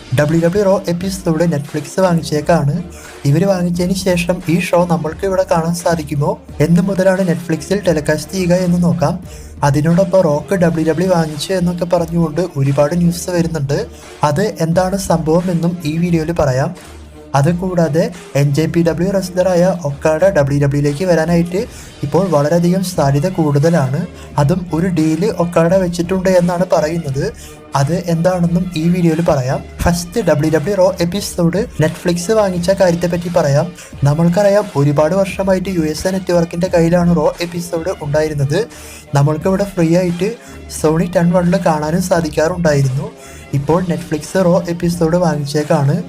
W W Raw episode Netflix വാങ്ങിച്ചേക്കാണ്. ഇവർ വാങ്ങിച്ചതിന് ശേഷം ഈ ഷോ നമ്മൾക്ക് ഇവിടെ കാണാൻ സാധിക്കുമോ? എന്ന് മുതലാണ് നെറ്റ്ഫ്ലിക്സിൽ ടെലികാസ്റ്റ് ചെയ്യുക എന്ന് നോക്കാം. അതിനോടൊപ്പം റോക്ക് ഡബ്ല്യു ഡബ്ല്യു വാങ്ങിച്ചു എന്നൊക്കെ പറഞ്ഞുകൊണ്ട് ഒരുപാട് ന്യൂസ് വരുന്നുണ്ട്. അത് എന്താണ് സംഭവം എന്നും ഈ വീഡിയോയിൽ പറയാം. അതുകൂടാതെ എൻ ജെ പി ഡബ്ല്യു റെസ്ലറായ ഒക്കാഡ ഡബ്ല്യു ഡബ്ല്യുയിലേക്ക് വരാനായിട്ട് ഇപ്പോൾ വളരെയധികം സാധ്യത കൂടുതലാണ്. അതും ഒരു ഡീൽ ഒക്കാഡ വെച്ചിട്ടുണ്ട് എന്നാണ് പറയുന്നത്. അത് എന്താണെന്നും ഈ വീഡിയോയിൽ പറയാം. First W W Raw episode Netflix വാങ്ങിച്ച കാര്യത്തെപ്പറ്റി പറയാം. നമ്മൾക്കറിയാം ഒരുപാട് വർഷമായിട്ട് യു എസ് എ നെറ്റ്വർക്കിന്റെ കയ്യിലാണ് റോ എപ്പിസോഡ് ഉണ്ടായിരുന്നത്. നമ്മൾക്കിവിടെ ഫ്രീ ആയിട്ട് സോണി ടെൻ വണ്ണിൽ കാണാനും സാധിക്കാറുണ്ടായിരുന്നു. ഇപ്പോൾ നെറ്റ്ഫ്ലിക്സ് റോ എപ്പിസോഡ് വാങ്ങിച്ചേക്കാണ്.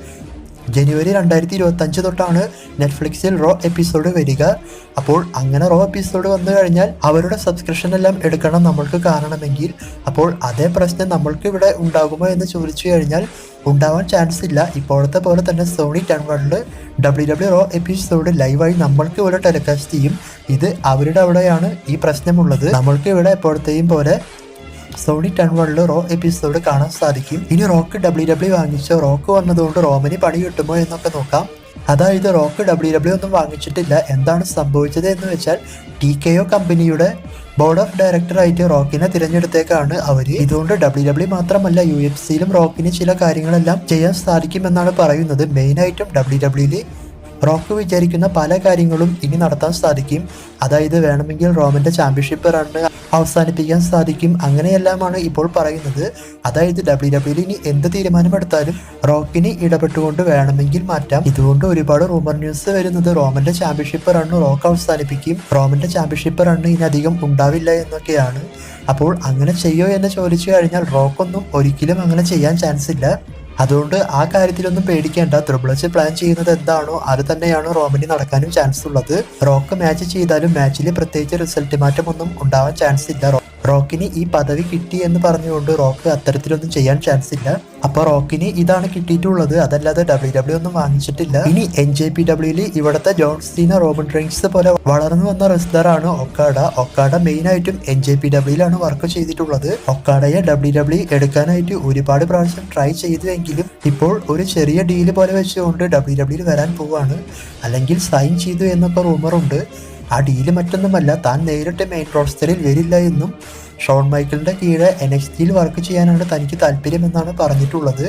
ജനുവരി രണ്ടായിരത്തി ഇരുപത്തഞ്ച് തൊട്ടാണ് നെറ്റ്ഫ്ലിക്സിൽ റോ എപ്പിസോഡ് വരിക. അപ്പോൾ അങ്ങനെ റോ എപ്പിസോഡ് വന്നു കഴിഞ്ഞാൽ അവരുടെ സബ്സ്ക്രിപ്ഷൻ എല്ലാം എടുക്കണം നമ്മൾക്ക് കാരണമെങ്കിൽ അപ്പോൾ അതേ പ്രശ്നം നമ്മൾക്ക് ഇവിടെ ഉണ്ടാകുമോ എന്ന് ചോദിച്ചു കഴിഞ്ഞാൽ ഉണ്ടാവാൻ ചാൻസ് ഇല്ല. ഇപ്പോഴത്തെ പോലെ തന്നെ സോണി ടെൻ വണ്ണിൽ ഡബ്ല്യു ഡബ്ല്യു റോ എപ്പിസോഡ് ലൈവായി നമ്മൾക്ക് ഇവിടെ ടെലികാസ്റ്റ് ചെയ്യും. ഇത് അവരുടെ അവിടെയാണ് ഈ പ്രശ്നമുള്ളത്. നമ്മൾക്ക് ഇവിടെ എപ്പോഴത്തെയും പോലെ സോണി ടെൻ വണ്ണിൽ റോ എപ്പിസോഡ് കാണാൻ സാധിക്കും. ഇനി റോക്ക് ഡബ്ല്യു ഡബ്ല്യു വാങ്ങിച്ച റോക്ക് വന്നതുകൊണ്ട് റോമിന് പണി കിട്ടുമോ എന്നൊക്കെ നോക്കാം. അതായത് റോക്ക് ഡബ്ല്യു ഡബ്ല്യു ഒന്നും വാങ്ങിച്ചിട്ടില്ല. എന്താണ് സംഭവിച്ചത് എന്ന് വെച്ചാൽ ടി കെ ഒ കമ്പനിയുടെ ബോർഡ് ഓഫ് ഡയറക്ടറായിട്ട് റോക്കിനെ തിരഞ്ഞെടുത്തേക്കാണ് അവർ ഇതുകൊണ്ട് ഡബ്ല്യു ഡബ്ല്യു മാത്രമല്ല യു എഫ് സിയിലും റോക്കിന് ചില കാര്യങ്ങളെല്ലാം ചെയ്യാൻ സാധിക്കുമെന്നാണ് പറയുന്നത്. മെയിനായിട്ടും ഡബ്ല്യു ഡബ്ല്യുയിൽ റോക്ക് വിചാരിക്കുന്ന പല കാര്യങ്ങളും ഇനി നടത്താൻ സാധിക്കും. അതായത് വേണമെങ്കിൽ റോമന്റെ ചാമ്പ്യൻഷിപ്പ് റണ്ണ് അവസാനിപ്പിക്കാൻ സാധിക്കും. അങ്ങനെയെല്ലാമാണ് ഇപ്പോൾ പറയുന്നത്. അതായത് ഡബ്ല്യു ഡബ്ല്യു ഇനി എന്ത് തീരുമാനമെടുത്താലും റോക്കിനെ ഇടപെട്ടുകൊണ്ട് വേണമെങ്കിൽ മാറ്റാം. ഇതുകൊണ്ട് ഒരുപാട് റൂമർ ന്യൂസ് വരുന്നത് റോമന്റെ ചാമ്പ്യൻഷിപ്പ് റണ്ണ് റോക്ക് അവസാനിപ്പിക്കും. റോമന്റെ ചാമ്പ്യൻഷിപ്പ് റണ്ണ് ഇനി അധികം ഉണ്ടാവില്ല എന്നൊക്കെയാണ്. അപ്പോൾ അങ്ങനെ ചെയ്യോ എന്ന് ചോദിച്ചു കഴിഞ്ഞാൽ റോക്കൊന്നും ഒരിക്കലും അങ്ങനെ ചെയ്യാൻ ചാൻസ് ഇല്ല. അതുകൊണ്ട് ആ കാര്യത്തിലൊന്നും പേടിക്കേണ്ട. ത്രിബിളച്ച് പ്ലാൻ ചെയ്യുന്നത് എന്താണോ അത് തന്നെയാണ് റോമിന് നടക്കാനും ചാൻസ് ഉള്ളത്. റോക്ക് മാച്ച് ചെയ്താലും മാച്ചിൽ പ്രത്യേകിച്ച് റിസൾട്ട് മാറ്റമൊന്നും ഉണ്ടാവാൻ ചാൻസ് ഇല്ല. റോക്കിന് ഈ പദവി കിട്ടി എന്ന് പറഞ്ഞുകൊണ്ട് റോക്ക് അത്തരത്തിലൊന്നും ചെയ്യാൻ ചാൻസ് ഇല്ല. അപ്പൊ റോക്കിന് ഇതാണ് കിട്ടിയിട്ടുള്ളത്. അതല്ലാതെ ഡബ്ല്യു ഡബ്ല്യു ഒന്നും വാങ്ങിച്ചിട്ടില്ല. ഇനി എൻ ജെ പി ഡബ്ല്യൂൽ ഇവിടുത്തെ ജോൺ സീന റോബൻ ഡ്രിങ്ക്സ് പോലെ വളർന്നു വന്ന റെസ്ലറാണ് ഒക്കാഡ ഒക്കാഡ മെയിൻ ആയിട്ടും എൻ ജെ പി ഡബ്ല്യൂലാണ് വർക്ക് ചെയ്തിട്ടുള്ളത്. ഒക്കാഡയെ ഡബ്ല്യു ഡബ്ല്യു എടുക്കാനായിട്ട് ഒരുപാട് പ്രാവശ്യം ട്രൈ ചെയ്തുവെങ്കിലും ഇപ്പോൾ ഒരു ചെറിയ ഡീൽ പോലെ വെച്ചുകൊണ്ട് ഡബ്ല്യു ഡബ്ല്യൂയിൽ വരാൻ പോവാണ്. അല്ലെങ്കിൽ സൈൻ ചെയ്തു എന്നൊക്കെ റൂമറുണ്ട് ആ ഡീൽ മറ്റൊന്നുമല്ല താൻ നേരിട്ട് മെയിൻ റോസ്റ്ററിൽ വരില്ല എന്നും ഷോൺ മൈക്കിളിന്റെ കീഴ് എൻ എക്സ് ടിയിൽ വർക്ക് ചെയ്യാനാണ് തനിക്ക് താല്പര്യമെന്നാണ് പറഞ്ഞിട്ടുള്ളത്.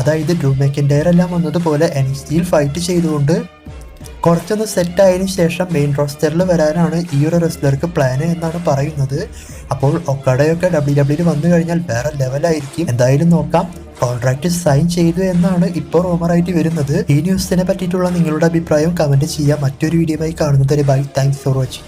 അതായത് ഡ്രൂ മെക്കിൻഡയർ എല്ലാം വന്നതുപോലെ എൻ എക്സ് ടിയിൽ ഫൈറ്റ് ചെയ്തുകൊണ്ട് കുറച്ചൊന്ന് സെറ്റ് ശേഷം മെയിൻ റോസ്റ്ററിൽ വരാനാണ് ഈ ഒരു റെസ്ലർക്ക് പ്ലാന് എന്നാണ് പറയുന്നത്. അപ്പോൾ ഒക്കടയൊക്കെ ഡബ്ല്യു ഡബ്ല്യൂയിൽ വന്നു കഴിഞ്ഞാൽ വേറെ ലെവലായിരിക്കും എന്തായാലും നോക്കാം. കോൺട്രാക്ട് സൈൻ ചെയ്തു എന്നാണ് ഇപ്പോൾ റോമറായിട്ട് വരുന്നത്. ഈ ന്യൂസിനെ പറ്റിയിട്ടുള്ള നിങ്ങളുടെ അഭിപ്രായം കമന്റ് ചെയ്യാം. മറ്റൊരു വീഡിയോയുമായി കാണുന്നതുവരെ ബൈ താങ്ക്സ് ഫോർ വാച്ചിങ്